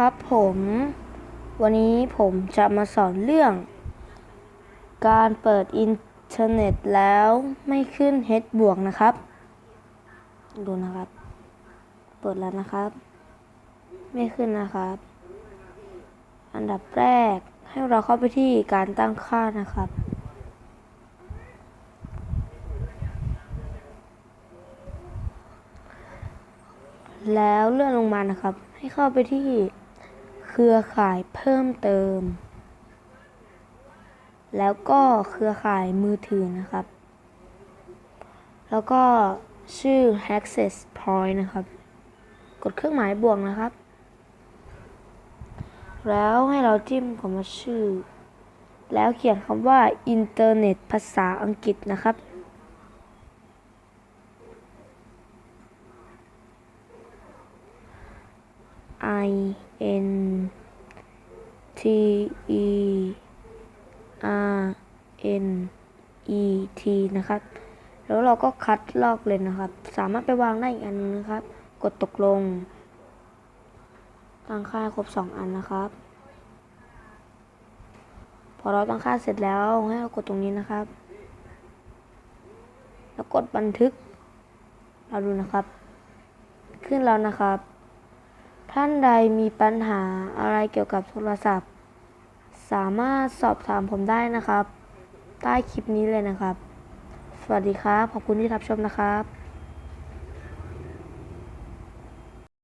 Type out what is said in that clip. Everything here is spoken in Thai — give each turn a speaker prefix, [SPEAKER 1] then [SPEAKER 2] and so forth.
[SPEAKER 1] ครับผม วันนี้ผมจะมาสอนเรื่อง การเปิดอินเทอร์เน็ตแล้วไม่ขึ้น h บวกนะครับ ดูนะครับ เปิดแล้วนะครับ ไม่ขึ้นนะครับ อันดับแรกให้เราเข้าไปที่การตั้งค่านะครับแล้วเลื่อนลงมานะครับ ให้เข้าไปที่ เครือข่ายเพิ่มเติม แล้วก็เครือข่ายมือถือนะครับ แล้วก็ชื่อ access point นะครับ กดเครื่องหมายบวกนะครับ แล้วให้เราจิ้มคำว่าชื่อ แล้วเขียนคำว่าอินเทอร์เน็ตภาษาอังกฤษนะครับ I N T E R N E T นะครับ แล้วเราก็คัดลอกเลยนะครับ สามารถไปวางได้อีกอันนึงนะครับ กดตกลง ตั้งค่าครบ 2 อันนะครับ พอเราตั้งค่าเสร็จแล้วให้เรากดตรงนี้นะครับ แล้วกดบันทึก เราดูนะครับ ขึ้นแล้วนะครับ ท่านใดมีปัญหาอะไรเกี่ยวกับโทรศัพท์ สามารถสอบถามผมได้นะครับ ใต้คลิปนี้เลยนะครับ สวัสดีครับ ขอบคุณที่รับชมนะครับ